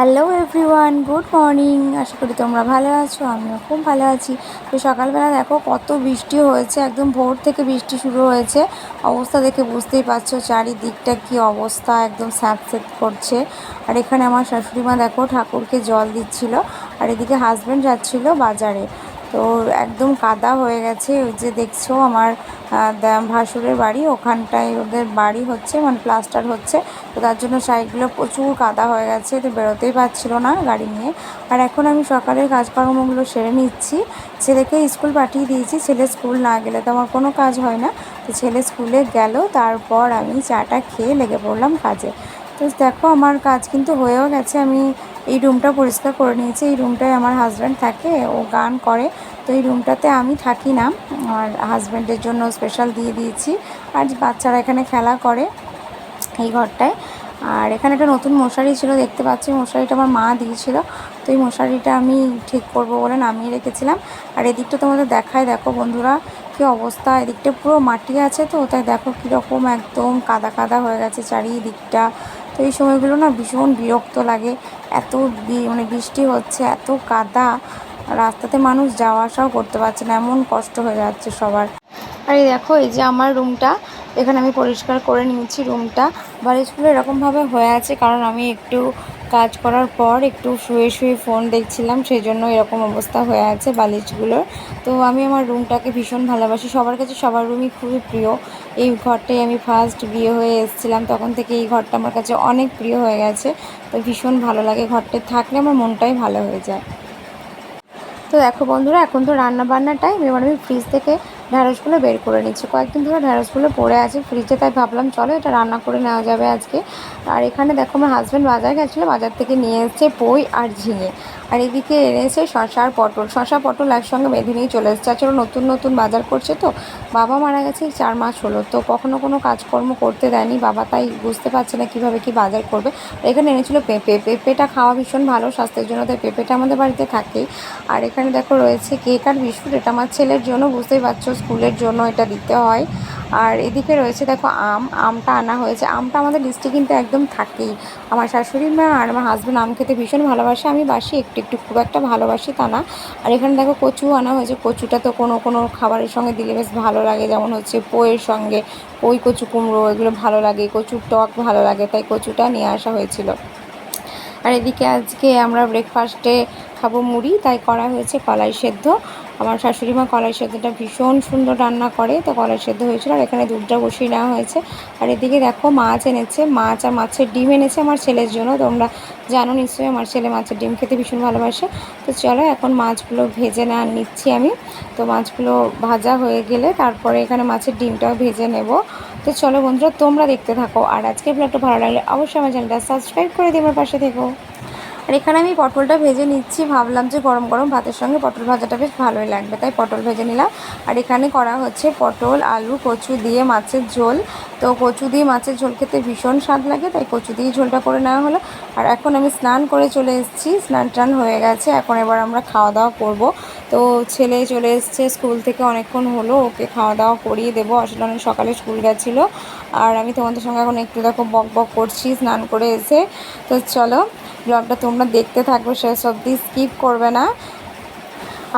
Hello everyone, good morning. আশা করি তোমরা ভালো আছো, আমিও খুব ভালো আছি। তো সকালবেলা দেখো কত বৃষ্টি হয়েছে, একদম ভোর থেকে বৃষ্টি শুরু হয়েছে। অবস্থা দেখে বুঝতেই পারছ, চারিদিকটা কি অবস্থা, একদম স্যাঁত করছে। আর এখানে আমার শাশুড়ি মা দেখো ঠাকুরকে জল দিচ্ছিল, আর এদিকে হাজব্যান্ড যাচ্ছিল বাজারে। তো একদম কাদা হয়ে গেছে। ওই যে দেখছ আমার ভাসুরের বাড়ি, ওখানটায় ওদের বাড়ি হচ্ছে মানে প্লাস্টার হচ্ছে। তো তার জন্য সাইডগুলো প্রচুর কাদা হয়ে গেছে, তো বেরোতেই পারছিল না গাড়ি নিয়ে। আর এখন আমি সকালের কাজকর্মগুলো সেরে নিচ্ছি। ছেলেকে স্কুল পাঠিয়ে দিয়েছি, ছেলে স্কুল না গেলে তো আমার কোনো কাজ হয় না। তো ছেলে স্কুলে গেল, তারপর আমি চাটা খেয়ে লেগে পড়লাম কাজে। তো দেখো আমার কাজ কিন্তু হয়েও গেছে, আমি এই রুমটা পরিষ্কার করে নিয়েছি। এই রুমটায় আমার হাজব্যান্ড থাকে, ও গান করে। তো এই রুমটাতে আমি থাকি না। আর হাজব্যান্ডের জন্য স্পেশাল দিয়ে দিয়েছি। আর বাচ্চারা এখানে খেলা করে এই ঘরটায়। আর এখানে একটা নতুন মশারি ছিল, দেখতে পাচ্ছি। মশারিটা আমার মা দিয়েছিল। তো এই মশারিটা আমি ঠিক করব বলে নামিয়ে রেখেছিলাম। আর এদিকটা তোমাদের দেখায়, দেখো বন্ধুরা কী অবস্থা। এদিকটা পুরো মাটি আছে তো, তাই দেখো কীরকম একদম কাদা কাদা হয়ে গেছে চারিদিকটা। তো এই সময়গুলো না ভীষণ বিরক্ত লাগে। এত মানে বৃষ্টি হচ্ছে, এত কাদা। রাস্তাতে মানুষ যাওয়া আসাও করতে পারছে না, এমন কষ্ট হয়ে যাচ্ছে সবার। আর এই দেখো, এই যে আমার রুমটা, এখানে আমি পরিষ্কার করে নিয়েছি রুমটা। বালিশগুলো এরকমভাবে হয়ে আছে, কারণ আমি একটু কাজ করার পর একটু শুয়ে শুয়ে ফোন দেখছিলাম সেই জন্য এরকম অবস্থা হয়ে আছে বালিশগুলোর। তো আমি আমার রুমটাকে ভীষণ ভালোবাসি। সবার কাছে সবার রুমই খুবই প্রিয়। এই ঘরটাই আমি ফার্স্ট বিয়ে হয়ে এসেছিলাম, তখন থেকে এই ঘরটা আমার কাছে অনেক প্রিয় হয়ে গেছে। তো ভীষণ ভালো লাগে ঘরটায় থাকলে আমার মনটাই ভালো হয়ে যায়। তো দেখো বন্ধুরা, এখন তো রান্না টাইম এবার আমি ফ্রিজ থেকে ঢ্যাঁড়সগুলো বের করে নিচ্ছি। কয়েকদিন ধরে ঢ্যাঁড়সগুলো পড়ে আছে ফ্রিজে তাই ভাবলাম চলো এটা রান্না করে নেওয়া যাবে আজকে। আর এখানে দেখো আমার হাজব্যান্ড বাজার গেছিল, বাজার থেকে নিয়ে এসছে পই আর ঝিঙে। আর এদিকে এনেছে শশা আর পটল। শশা, পটল একসঙ্গে বেঁধে নিয়ে চলে এসেছে। আসলে নতুন নতুন বাজার করছে তো। বাবা মারা গেছে চার মাস হলো। তো কখনো কোনো কাজকর্ম করতে দেয়নি। বাবা তাই বুঝতে পারছে না কীভাবে কি বাজার করবে। এখানে এনেছিল পেঁপে। পেঁপেটা খাওয়া ভীষণ ভালো, স্বাস্থ্যের জন্য। তাই পেঁপেটা আমাদের বাড়িতে থাকেই। আর এখানে দেখো রয়েছে কেক আর বিস্কুট। এটা আমার ছেলের জন্য, বুঝতেই পারছ, স্কুলের জন্য এটা দিতে হয়। আর এদিকে রয়েছে দেখো আম। আমটা আনা হয়েছে। আমটা আমাদের লিস্টে কিন্তু একদম থাকেই। আমার শাশুড়ি মা আর আমার হাজব্যান্ড আম খেতে ভীষণ ভালোবাসে। আমি বাসি একটু একটু খুব একটা ভালোবাসি তা না। আর এখানে দেখো কচু আনা হয়েছে। কচুটা তো কোনো কোনো খাবারের সঙ্গে দিলে বেশ ভালো লাগে। যেমন হচ্ছে পোয়ের সঙ্গে পই কচু কুমড়ো, এগুলো ভালো লাগে। কচুর টক ভালো লাগে, তাই কচুটা নিয়ে আসা হয়েছিল। আর এদিকে আজকে আমরা ব্রেকফাস্টে খাব মুড়ি, তাই করা হয়েছে কলাই সেদ্ধ। আমার শাশুড়ি মা কলাই সেদ্ধটা ভীষণ সুন্দর রান্না করে, তো কলাই সেদ্ধ হয়েছিল আর এখানে দুধটা বসিয়ে নেওয়া হয়েছে। আর এদিকে দেখো মাছ এনেছে, মাছ আর মাছের ডিম এনেছে আমার ছেলের জন্য। তোমরা জানো নিশ্চয়ই আমার ছেলে মাছের ডিম খেতে ভীষণ ভালোবাসে। তো চলো এখন মাছগুলো ভেজে না নিচ্ছি আমি। তো মাছগুলো ভাজা হয়ে গেলে তারপরে এখানে মাছের ডিমটাও ভেজে নেব। তো চলো বন্ধুরা তোমরা দেখতে থাকো। আর আজকের ব্লগটা ভালো লাগলে অবশ্যই আমার চ্যানেলটা সাবস্ক্রাইব করে দিই আমার পাশে থেকো। আর এখানে আমি পটলটা ভেজে নিচ্ছি। ভাবলাম যে গরম গরম ভাতের সঙ্গে পটল ভাজাটা বেশ ভালোই লাগবে, তাই পটল ভেজে নিলাম। আর এখানে করা হচ্ছে পটল, আলু, কচু দিয়ে মাছের ঝোল। তো কচু দিয়ে মাছের ঝোল খেতে ভীষণ স্বাদ লাগে, তাই কচু দিয়ে ঝোলটা করে নেওয়া হলো। আর এখন আমি স্নান করে চলে এসেছি, স্নান টান হয়ে গেছে। এখন এবার আমরা খাওয়া দাওয়া করব। তো ছেলে চলে এসছে স্কুল থেকে অনেকক্ষণ হলো, ওকে খাওয়া দাওয়া করিয়ে দেবো। আসলে অনেক সকালে স্কুল গেছিল। আর আমি তোমাদের সঙ্গে এখন একটু দেখো বক বক করছি, স্নান করে এসে। তো চলো ব্লগটা তোমরা দেখতে থাকবে শেষ অবধি স্কিপ করবে না।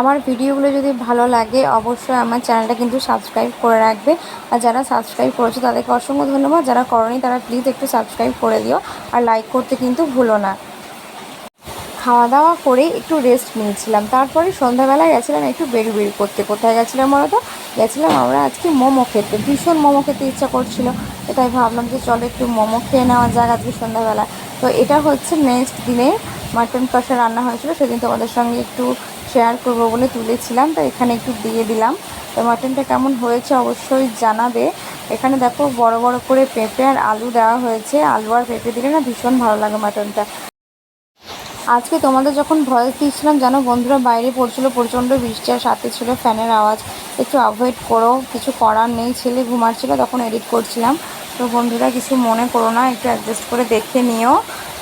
আমার ভিডিওগুলো যদি ভালো লাগে, অবশ্যই আমার চ্যানেলটা কিন্তু সাবস্ক্রাইব করে রাখবে। আর যারা সাবস্ক্রাইব করেছ, তাদেরকে অসংখ্য ধন্যবাদ। যারা করনি, তারা প্লিজ একটু সাবস্ক্রাইব করে দিও। আর লাইক করতে কিন্তু ভুলো না। খাওয়া দাওয়া করে একটু রেস্ট নিয়েছিলাম। তারপরে সন্ধ্যাবেলায় গেছিলাম একটু বেরু বেরু করতে। কোথায় গেছিলাম বলতো গেছিলাম আমরা আজকে মোমো খেতে। ভীষণ মোমো খেতে ইচ্ছা করছিল। তাই ভাবলাম যে চলো একটু মোমো খেয়ে নেওয়া যাক আজকে সন্ধ্যাবেলা তো এটা হচ্ছে নেক্সট দিনে মাটন কষা রান্না হয়েছিল, সেদিন তোমাদের সঙ্গে একটু শেয়ার করব বলে তুলেছিলাম, তো এখানে একটু দিয়ে দিলাম। তো মাটনটা কেমন হয়েছে অবশ্যই জানাবে। এখানে দেখো বড় বড় করে পেঁপে আর আলু দেওয়া হয়েছে, আলু আর পেঁপে দিলে না ভীষণ ভালো লাগে মাটনটা আজকে তোমাদের যখন ভয়েস দিচ্ছিলাম জানো বন্ধুরা বাইরে পড়ছিল, প্রচণ্ড বৃষ্টি আর সাথে ছিল ফ্যানের আওয়াজ। একটু অ্যাভয়েড করো, কিছু করার নেই, ছেলে ঘুমাচ্ছিলো, তখন এডিট করছিলাম। তো বন্ধুরা কিছু মনে করো না, একটু অ্যাডজাস্ট করে দেখে নিও।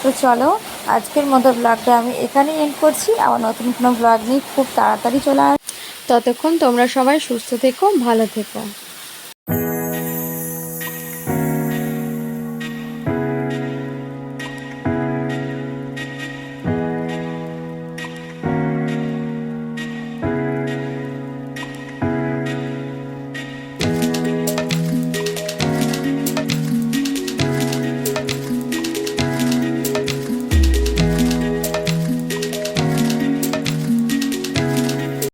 তো চলো, আজকের মতো ব্লগটা আমি এখানেই এন্ড করছি। আবার নতুন কোনো ব্লগ নিয়ে খুব তাড়াতাড়ি চলে আস ততক্ষণ তোমরা সবাই সুস্থ থেকো, ভালো থেকো।